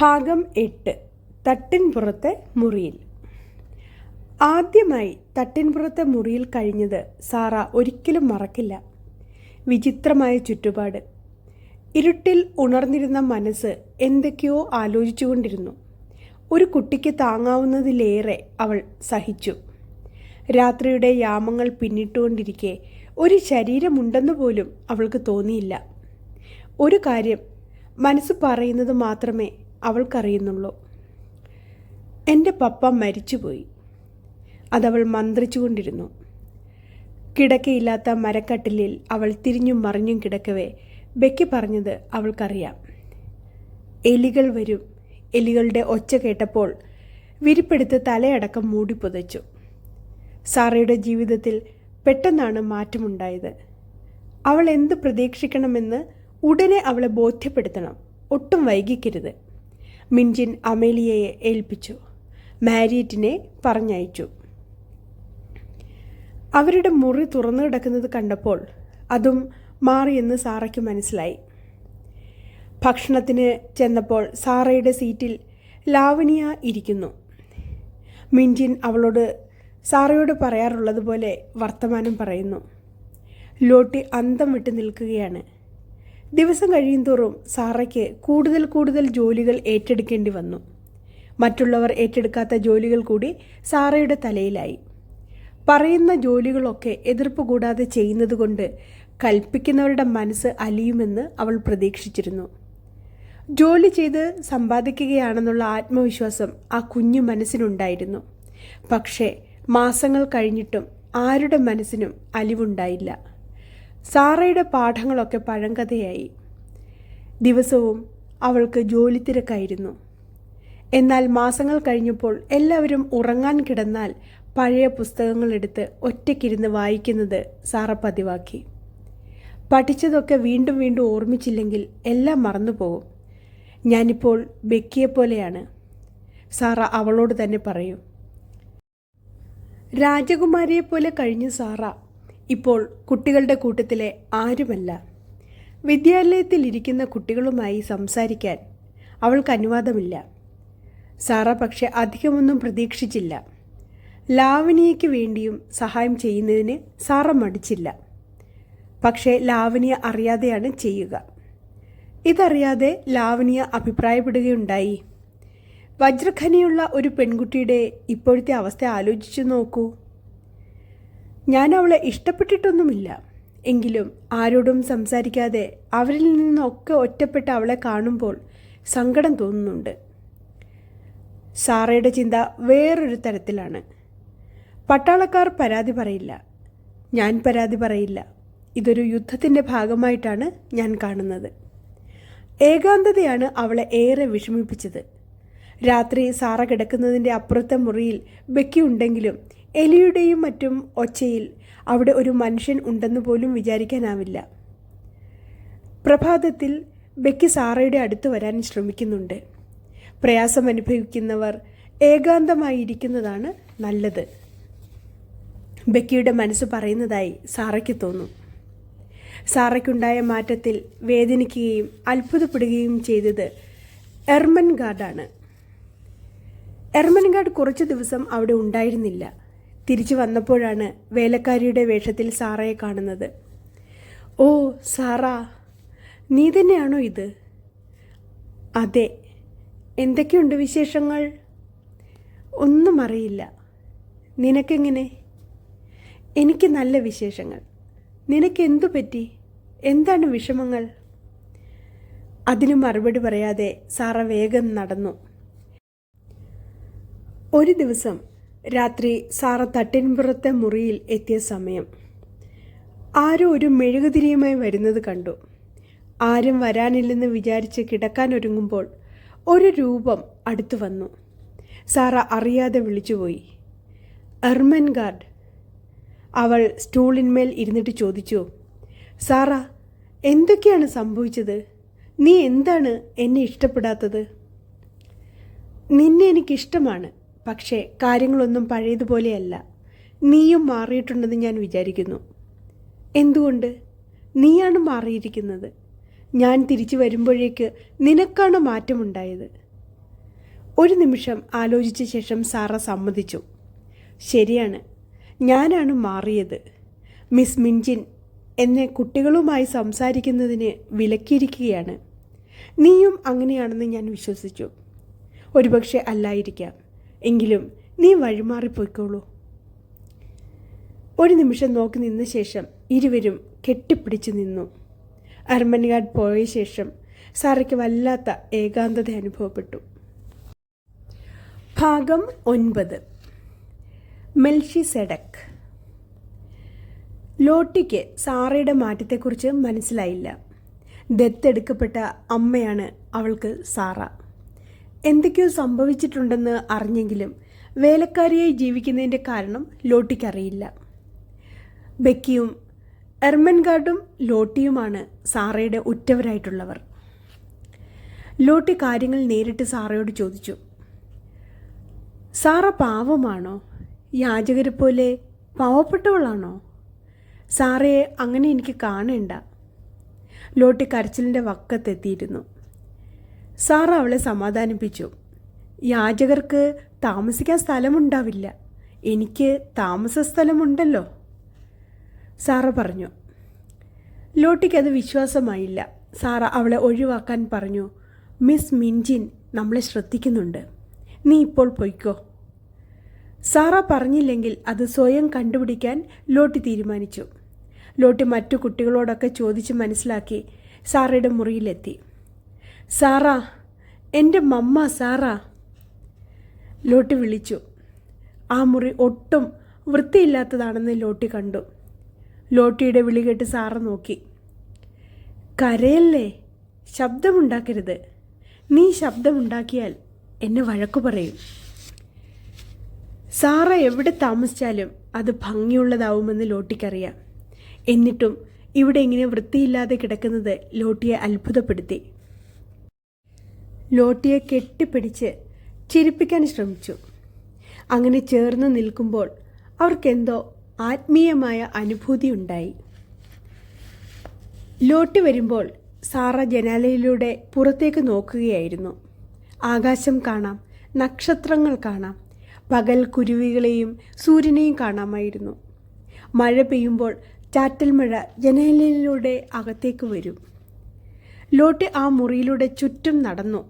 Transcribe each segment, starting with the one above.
ഭാഗം എട്ട് തട്ടിൻപുറത്തെ മുറിയിൽ. ആദ്യമായി തട്ടിൻപുറത്തെ മുറിയിൽ കഴിഞ്ഞത് സാറ ഒരിക്കലും മറക്കില്ല. വിചിത്രമായ ചുറ്റുപാട്. ഇരുട്ടിൽ ഉണർന്നിരുന്ന മനസ്സ് എന്തൊക്കെയോ ആലോചിച്ചുകൊണ്ടിരുന്നു. ഒരു കുട്ടിക്ക് താങ്ങാവുന്നതിലേറെ അവൾ സഹിച്ചു. രാത്രിയുടെ യാമങ്ങൾ പിന്നിട്ടുകൊണ്ടിരിക്കെ ഒരു ശരീരമുണ്ടെന്ന് പോലും അവൾക്ക് തോന്നിയില്ല. ഒരു കാര്യം മനസ്സ് പറയുന്നത് മാത്രമേ അവൾക്കറിയുന്നുള്ളൂ. എന്റെ പപ്പ മരിച്ചുപോയി. അതവൾ മന്ത്രിച്ചുകൊണ്ടിരുന്നു. കിടക്കയില്ലാത്ത മരക്കട്ടിലിൽ അവൾ തിരിഞ്ഞും മറിഞ്ഞും കിടക്കവേ ബെക്കി പറഞ്ഞത് അവൾക്കറിയാം. എലികൾ വരും. എലികളുടെ ഒച്ച കേട്ടപ്പോൾ വിരിപ്പെടുത്ത് തലയടക്കം മൂടി പുതച്ചു. സാറയുടെ ജീവിതത്തിൽ പെട്ടെന്നാണ് മാറ്റമുണ്ടായത്. അവൾ എന്ത് പ്രതീക്ഷിക്കണമെന്ന് ഉടനെ അവളെ ബോധ്യപ്പെടുത്തണം. ഒട്ടും വൈകിക്കരുത്. മിൻജിൻ അമേലിയയെ ഏൽപ്പിച്ചു. മാരിയറ്റിനെ പറഞ്ഞയച്ചു. അവരുടെ മുറി തുറന്നു കിടക്കുന്നത് കണ്ടപ്പോൾ അതും മാറിയെന്ന് സാറയ്ക്ക് മനസ്സിലായി. ഭക്ഷണത്തിന് ചെന്നപ്പോൾ സാറയുടെ സീറ്റിൽ ലാവണിയ ഇരിക്കുന്നു. മിൻജിൻ അവളോട് സാറയോട് പറയാറുള്ളതുപോലെ വർത്തമാനം പറയുന്നു. ലോട്ടി അന്തം വിട്ട് നിൽക്കുകയാണ്. ദിവസം കഴിയുന്തോറും സാറയ്ക്ക് കൂടുതൽ കൂടുതൽ ജോലികൾ ഏറ്റെടുക്കേണ്ടി വന്നു. മറ്റുള്ളവർ ഏറ്റെടുക്കാത്ത ജോലികൾ കൂടി സാറയുടെ തലയിലായി. പറയുന്ന ജോലികളൊക്കെ എതിർപ്പ് കൂടാതെ ചെയ്യുന്നതുകൊണ്ട് കൽപ്പിക്കുന്നവരുടെ മനസ്സ് അലിയുമെന്ന് അവൾ പ്രതീക്ഷിച്ചിരുന്നു. ജോലി ചെയ്ത് സമ്പാദിക്കുകയാണെന്നുള്ള ആത്മവിശ്വാസം ആ കുഞ്ഞു മനസ്സിനുണ്ടായിരുന്നു. പക്ഷേ മാസങ്ങൾ കഴിഞ്ഞിട്ടും ആരുടെ മനസ്സിനും അലിവുണ്ടായില്ല. സാറയുടെ പാഠങ്ങളൊക്കെ പഴങ്കഥയായി. ദിവസവും അവൾക്ക് ജോലി തിരക്കായിരുന്നു എന്നാൽ മാസങ്ങൾ കഴിഞ്ഞപ്പോൾ എല്ലാവരും ഉറങ്ങാൻ കിടന്നാൽ പഴയ പുസ്തകങ്ങളെടുത്ത് ഒറ്റയ്ക്കിരുന്ന് വായിക്കുന്നത് സാറ പതിവാക്കി. പഠിച്ചതൊക്കെ വീണ്ടും വീണ്ടും ഓർമ്മിച്ചില്ലെങ്കിൽ എല്ലാം മറന്നുപോകും. ഞാനിപ്പോൾ ബെക്കിയെപ്പോലെയാണ് സാറ അവളോട് തന്നെ പറയും. രാജകുമാരിയെപ്പോലെ കഴിഞ്ഞ സാറ. ഇപ്പോൾ കുട്ടികളുടെ കൂട്ടത്തിലെ ആരുമല്ല. വിദ്യാലയത്തിൽ ഇരിക്കുന്ന കുട്ടികളുമായി സംസാരിക്കാൻ അവൾക്ക് അനുവാദമില്ല. സാറ പക്ഷെ അധികമൊന്നും പ്രതീക്ഷിച്ചില്ല. ലാവണിയയ്ക്ക് വേണ്ടിയും സഹായം ചെയ്യുന്നതിന് സാറ മടിച്ചില്ല. പക്ഷേ ലാവണിയ അറിയാതെയാണ് ചെയ്യുക. ഇതറിയാതെ ലാവണിയ അഭിപ്രായപ്പെടുകയുണ്ടായി. വജ്രഖനിയുള്ള ഒരു പെൺകുട്ടിയുടെ ഇപ്പോഴത്തെ അവസ്ഥ ആലോചിച്ചു നോക്കൂ. ഞാൻ അവളെ ഇഷ്ടപ്പെട്ടിട്ടൊന്നുമില്ല. എങ്കിലും ആരോടും സംസാരിക്കാതെ അവരിൽ നിന്നൊക്കെ ഒറ്റപ്പെട്ട് അവളെ കാണുമ്പോൾ സങ്കടം തോന്നുന്നുണ്ട്. സാറയുടെ ചിന്ത വേറൊരു തരത്തിലാണ്. പട്ടാളക്കാർ പരാതി പറയില്ല. ഞാൻ പരാതി പറയില്ല. ഇതൊരു യുദ്ധത്തിന്റെ ഭാഗമായിട്ടാണ് ഞാൻ കാണുന്നത്. ഏകാന്തതയാണ് അവളെ ഏറെ വിഷമിപ്പിച്ചത്. രാത്രി സാറ കിടക്കുന്നതിന്റെ അപ്പുറത്തെ മുറിയിൽ ബെക്കി ഉണ്ടെങ്കിലും എലിയുടെയും മറ്റും ഒച്ചയിൽ അവിടെ ഒരു മനുഷ്യൻ ഉണ്ടെന്ന് പോലും വിചാരിക്കാനാവില്ല. പ്രഭാതത്തിൽ ബെക്കി സാറയുടെ അടുത്ത് വരാൻ ശ്രമിക്കുന്നുണ്ട്. പ്രയാസം അനുഭവിക്കുന്നവർ ഏകാന്തമായിരിക്കുന്നതാണ് നല്ലത്. ബെക്കിയുടെ മനസ്സ് പറയുന്നതായി സാറയ്ക്ക് തോന്നും. സാറയ്ക്കുണ്ടായ മാറ്റത്തിൽ വേദനിക്കുകയും അത്ഭുതപ്പെടുകയും ചെയ്തത് എർമൻഗാർഡാണ്. എർമൻഗാർഡ് കുറച്ച് ദിവസം അവിടെ ഉണ്ടായിരുന്നില്ല. തിരിച്ചു വന്നപ്പോഴാണ് വേലക്കാരിയുടെ വേഷത്തിൽ സാറയെ കാണുന്നത്. ഓ സാറ നീ തന്നെയാണോ ഇത്? അതെ. എന്തൊക്കെയുണ്ട് വിശേഷങ്ങൾ? ഒന്നും അറിയില്ല. നിനക്കെങ്ങനെ? എനിക്ക് നല്ല വിശേഷങ്ങൾ. നിനക്ക് എന്തു പറ്റി? എന്താണ് വിഷമങ്ങൾ? അതിന് മറുപടി പറയാതെ സാറ വേഗം നടന്നു. ഒരു ദിവസം രാത്രി സാറ തട്ടിൻപുറത്തെ മുറിയിൽ എത്തിയ സമയം. ആരോ ഒരു മെഴുകുതിരിയുമായി വരുന്നത് കണ്ടു. ആരും വരാനില്ലെന്ന് വിചാരിച്ച് കിടക്കാൻ ഒരുങ്ങുമ്പോൾ ഒരു രൂപം അടുത്തു വന്നു. സാറ അറിയാതെ വിളിച്ചുപോയി എർമൻ ഗാർഡ്. അവൾ സ്റ്റൂളിന്മേൽ ഇരുന്നിട്ട് ചോദിച്ചു. സാറ എന്തൊക്കെയാണ് സംഭവിച്ചത്? നീ എന്താണ് എന്നെ ഇഷ്ടപ്പെടാത്തത്? നിന്നെ എനിക്കിഷ്ടമാണ്. പക്ഷേ കാര്യങ്ങളൊന്നും പഴയതുപോലെയല്ല. നീയും മാറിയിട്ടുണ്ടെന്ന് ഞാൻ വിചാരിക്കുന്നു. എന്തുകൊണ്ട്? നീയാണ് മാറിയിരിക്കുന്നത്. ഞാൻ തിരിച്ചു വരുമ്പോഴേക്ക് നിനക്കാണ് മാറ്റമുണ്ടായത്. ഒരു നിമിഷം ആലോചിച്ച ശേഷം സാറ സമ്മതിച്ചു. ശരിയാണ് ഞാനാണ് മാറിയത്. മിസ് മിൻജിൻ എന്നെ കുട്ടികളുമായി സംസാരിക്കുന്നതിന് വിലക്കിയിരിക്കുകയാണ്. നീയും അങ്ങനെയാണെന്ന് ഞാൻ വിശ്വസിച്ചു. ഒരുപക്ഷെ അല്ലായിരിക്കാം. എങ്കിലും നീ വഴിമാറിപ്പോയിക്കോളൂ. ഒരു നിമിഷം നോക്കി നിന്ന ശേഷം ഇരുവരും കെട്ടിപ്പിടിച്ചു നിന്നു. അർമൻഗാഡ് പോയ ശേഷം സാറയ്ക്ക് വല്ലാത്ത ഏകാന്തത അനുഭവപ്പെട്ടു. ഭാഗം ഒൻപത്. മെൽഷി സെഡക്. ലോട്ടിക്ക് സാറയുടെ മാറ്റത്തെക്കുറിച്ച് മനസ്സിലായില്ല. ദത്തെടുക്കപ്പെട്ട അമ്മയാണ് അവൾക്ക് സാറ. എന്തൊക്കെയോ സംഭവിച്ചിട്ടുണ്ടെന്ന് അറിഞ്ഞെങ്കിലും വേലക്കാരിയായി ജീവിക്കുന്നതിന്റെ കാരണം ലോട്ടിക്കറിയില്ല ബെക്കിയും എർമൻഗാർഡും ലോട്ടിയുമാണ് സാറയുടെ ഉറ്റവരായിട്ടുള്ളവർ. ലോട്ടി കാര്യങ്ങൾ നേരിട്ട് സാറയോട് ചോദിച്ചു. സാറ പാവമാണോ? യാചകരെ പോലെ പാവപ്പെട്ടവളാണോ? സാറയെ അങ്ങനെ എനിക്ക് കാണേണ്ട. ലോട്ടി കരച്ചിലിന്റെ വക്കത്തെത്തിയിരുന്നു സാറ അവളെ സമാധാനിപ്പിച്ചു. യാചകർക്ക് താമസിക്കാൻ സ്ഥലമുണ്ടാവില്ല. എനിക്ക് താമസ സ്ഥലമുണ്ടല്ലോ. സാറ പറഞ്ഞു. ലോട്ടിക്കത് വിശ്വാസമായില്ല. സാറ അവളെ ഒഴിവാക്കാൻ പറഞ്ഞു. മിസ് മിൻജിൻ നമ്മളെ ശ്രദ്ധിക്കുന്നുണ്ട്. നീ ഇപ്പോൾ പൊയ്ക്കോ. സാറ പറഞ്ഞില്ലെങ്കിൽ അത് സ്വയം കണ്ടുപിടിക്കാൻ ലോട്ടി തീരുമാനിച്ചു. ലോട്ടി മറ്റു കുട്ടികളോടൊക്കെ ചോദിച്ച് മനസ്സിലാക്കി സാറയുടെ മുറിയിലെത്തി. സാറ എന്റെ മമ്മ സാറ. ലോട്ടി വിളിച്ചു. ആ മുറി ഒട്ടും വൃത്തിയില്ലാത്തതാണെന്ന് ലോട്ടി കണ്ടു. ലോട്ടിയുടെ വിളി കേട്ട് സാറ നോക്കി. കരയല്ലേ? ശബ്ദമുണ്ടാക്കരുത്. നീ ശബ്ദമുണ്ടാക്കിയാൽ എന്നെ വഴക്കു പറയും. സാറ എവിടെ താമസിച്ചാലും അത് ഭംഗിയുള്ളതാവുമെന്ന് ലോട്ടിക്കറിയാം. എന്നിട്ടും ഇവിടെ ഇങ്ങനെ വൃത്തിയില്ലാതെ കിടക്കുന്നത് ലോട്ടിയെ അത്ഭുതപ്പെടുത്തി. ലോട്ടിയെ കെട്ടിപ്പിടിച്ച് ചിരിപ്പിക്കാൻ ശ്രമിച്ചു. അങ്ങനെ ചേർന്ന് നിൽക്കുമ്പോൾ അവർക്കെന്തോ ആത്മീയമായ അനുഭൂതി ഉണ്ടായി. ലോട്ടി വരുമ്പോൾ സാറ ജനാലയിലൂടെ പുറത്തേക്ക് നോക്കുകയായിരുന്നു. ആകാശം കാണാം നക്ഷത്രങ്ങൾ കാണാം പകൽ കുരുവികളെയും സൂര്യനെയും കാണാമായിരുന്നു. മഴ പെയ്യുമ്പോൾ ചാറ്റൽ മഴ ജനാലയിലൂടെ അകത്തേക്ക് വരും. ലോട്ടി ആ മുറിയിലൂടെ ചുറ്റും നടന്നു.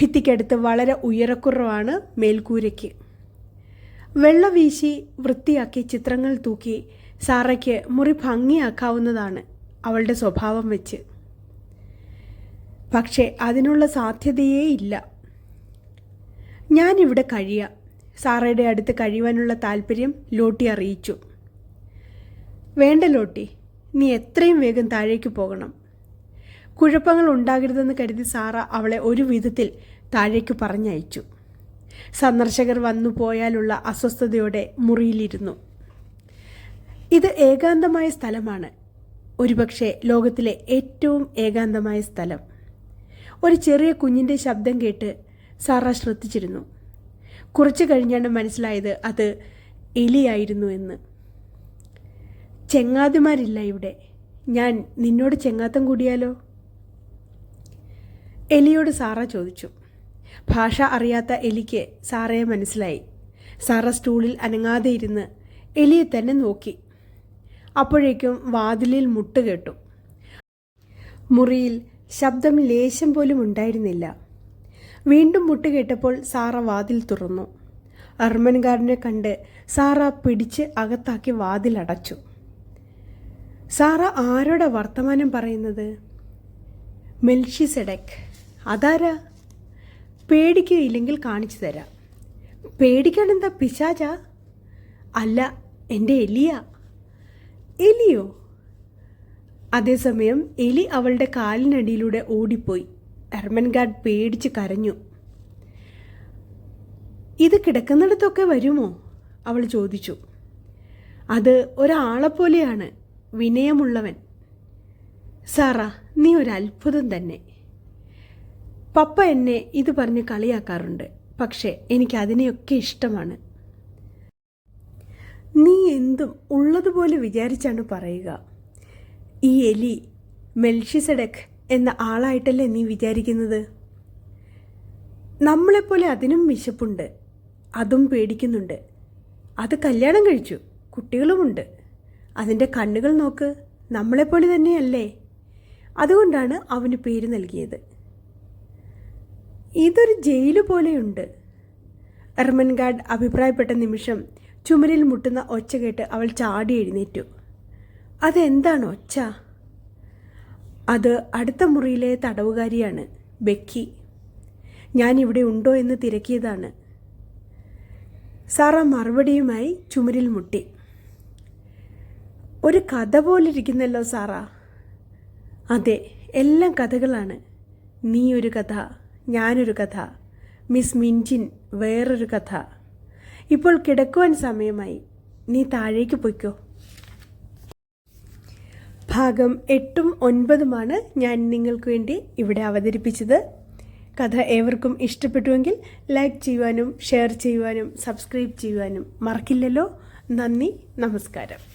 ഭിത്തിക്കടുത്ത് വളരെ ഉയരക്കുറവാണ് മേൽക്കൂരയ്ക്ക്. വെള്ളവീശി വൃത്തിയാക്കി ചിത്രങ്ങൾ തൂക്കി സാറയ്ക്ക് മുറി ഭംഗിയാക്കാവുന്നതാണ് അവളുടെ സ്വഭാവം വെച്ച്. പക്ഷേ അതിനുള്ള സാധ്യതയേ ഇല്ല. ഞാനിവിടെ കഴിയാം. സാറയുടെ അടുത്ത് കഴിയുവാനുള്ള താല്പര്യം ലോട്ടി അറിയിച്ചു. വേണ്ട ലോട്ടി നീ എത്രയും വേഗം താഴേക്ക് പോകണം. കുഴപ്പങ്ങൾ ഉണ്ടാകരുതെന്ന് കരുതി സാറ അവളെ ഒരു വിധത്തിൽ താഴേക്ക് പറഞ്ഞയച്ചു. സന്ദർശകർ വന്നു പോയാലുള്ള അസ്വസ്ഥതയോടെ മുറിയിലിരുന്നു. ഇത് ഏകാന്തമായ സ്ഥലമാണ്. ഒരുപക്ഷെ ലോകത്തിലെ ഏറ്റവും ഏകാന്തമായ സ്ഥലം. ഒരു ചെറിയ കുഞ്ഞിന്റെ ശബ്ദം കേട്ട് സാറ ശ്രദ്ധിച്ചിരുന്നു. കുറച്ചു കഴിഞ്ഞാണ് മനസ്സിലായത് അത് എലിയായിരുന്നു എന്ന്. ചെങ്ങാതിമാരില്ല ഇവിടെ. ഞാൻ നിന്നോട് ചെങ്ങാത്തം കൂടിയാലോ? എലിയോട് സാറ ചോദിച്ചു. ഭാഷ അറിയാത്ത എലിക്ക് സാറയെ മനസ്സിലായി. സാറ സ്റ്റൂളിൽ അനങ്ങാതെ ഇരുന്ന് എലിയെ തന്നെ നോക്കി. അപ്പോഴേക്കും വാതിലിൽ മുട്ട് കേട്ടു. മുറിയിൽ ശബ്ദം ലേശം പോലും ഉണ്ടായിരുന്നില്ല. വീണ്ടും മുട്ട് കേട്ടപ്പോൾ സാറ വാതിൽ തുറന്നു. അർമൻകാരനെ കണ്ട് സാറ പിടിച്ച് അകത്താക്കി വാതിലടച്ചു സാറ ആരോടെ വർത്തമാനം പറയുന്നത്? മെൽഷി സെഡക് അതാരാ? പേടിക്കുകയില്ലെങ്കിൽ കാണിച്ചു തരാം. പേടിക്കാൻ എന്താ പിശാച? അല്ല എന്റെ എലിയ. എലിയോ? അതേസമയം എലി അവളുടെ കാലിനടിയിലൂടെ ഓടിപ്പോയി. എർമൻഗാർഡ് പേടിച്ച് കരഞ്ഞു. ഇത് കിടക്കുന്നിടത്തൊക്കെ വരുമോ? അവൾ ചോദിച്ചു. അത് ഒരാളെപ്പോലെയാണ് വിനയമുള്ളവൻ. സാറ നീ ഒരു അത്ഭുതം തന്നെ. പപ്പ എന്നെ ഇത് പറഞ്ഞ് കളിയാക്കാറുണ്ട്. പക്ഷേ എനിക്ക് അതിനെയൊക്കെ ഇഷ്ടമാണ്. നീ എന്തും ഉള്ളതുപോലെ വിചാരിച്ചാണ് പറയുക. ഈ എലി മെൽഷിസഡക് എന്ന ആളായിട്ടല്ലേ നീ വിചാരിക്കുന്നത്? നമ്മളെപ്പോലെ അതിനും വിശപ്പുണ്ട്. അതും പേടിക്കുന്നുണ്ട്. അത് കല്യാണം കഴിച്ചു. കുട്ടികളുമുണ്ട്. അതിന്റെ കണ്ണുകൾ നോക്ക്. നമ്മളെപ്പോലെ തന്നെയല്ലേ? അതുകൊണ്ടാണ് അവന് പേര് നൽകിയത്. ഇതൊരു ജയിൽ പോലെയുണ്ട്. എർമൻഗാഡ് അഭിപ്രായപ്പെട്ട നിമിഷം ചുമരിൽ മുട്ടുന്ന ഒച്ച കേട്ട് അവൾ ചാടി എഴുന്നേറ്റു. അതെന്താണ് ഒച്ച? അത് അടുത്ത മുറിയിലെ തടവുകാരിയാണ് ബെക്കി. ഞാൻ ഇവിടെ ഉണ്ടോ എന്ന് തിരക്കിയതാണ്. സാറ മറുപടിയുമായി ചുമരിൽ മുട്ടി. ഒരു കഥ പോലിരിക്കുന്നല്ലോ സാറ. അതെ എല്ലാം കഥകളാണ്. നീ ഒരു കഥ. ഞാനൊരു കഥ. മിസ് മിൻജിൻ വേറൊരു കഥ. ഇപ്പോൾ കിടക്കുവാൻ സമയമായി. നീ താഴേക്ക് പൊയ്ക്കോ. ഭാഗം എട്ടും ഒൻപതുമാണ് ഞാൻ നിങ്ങൾക്ക് വേണ്ടി ഇവിടെ അവതരിപ്പിച്ചത്. കഥ ഏവർക്കും ഇഷ്ടപ്പെട്ടുവെങ്കിൽ ലൈക്ക് ചെയ്യുവാനും ഷെയർ ചെയ്യുവാനും സബ്സ്ക്രൈബ് ചെയ്യുവാനും മറക്കില്ലല്ലോ. നന്ദി നമസ്കാരം.